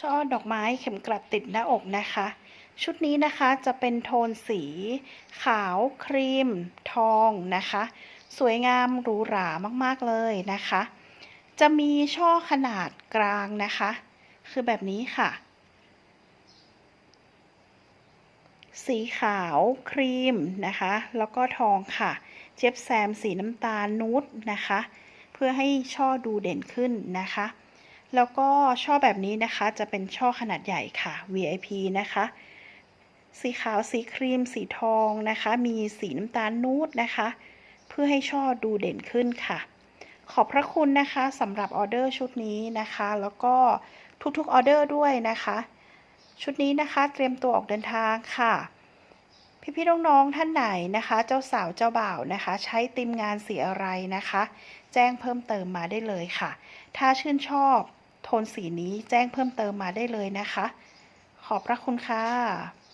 ช่อดอกไม้เข็มกลัดติดหน้าอกนะคะ ชุดนี้นะคะจะเป็นโทนสี ขาวครีม ทองนะคะ สวยงามหรูหรามากๆเลยนะคะ จะมีช่อขนาดกลางนะคะ คือแบบนี้ค่ะ สีขาวครีมนะคะ แล้วก็ทองค่ะ เจ็บแซมสีน้ำตาลนูดนะคะ เพื่อให้ช่อดูเด่นขึ้นนะคะ แล้วก็ช่อแบบนี้นะคะจะเป็นช่อขนาดใหญ่ค่ะ VIP นะคะ สีขาวสีครีม สีทองนะคะ มีสีน้ำตาลนูดนะคะ เพื่อให้ช่อดูเด่นขึ้นค่ะ ขอบพระคุณนะคะสำหรับออเดอร์ชุดนี้นะคะ แล้วก็ทุกๆออเดอร์ด้วยนะคะ ชุดนี้นะคะเตรียมตัวออกเดินทางค่ะพี่ๆน้องๆท่านไหนนะคะ เจ้าสาวเจ้าบ่าวนะคะ ใช้ติมงานสีอะไรนะคะ แจ้งเพิ่มเติมมาได้เลยค่ะ ถ้าชื่นชอบ โทนสีนี้แจ้งเพิ่มเติมมาได้เลยนะคะ ขอบพระคุณค่ะ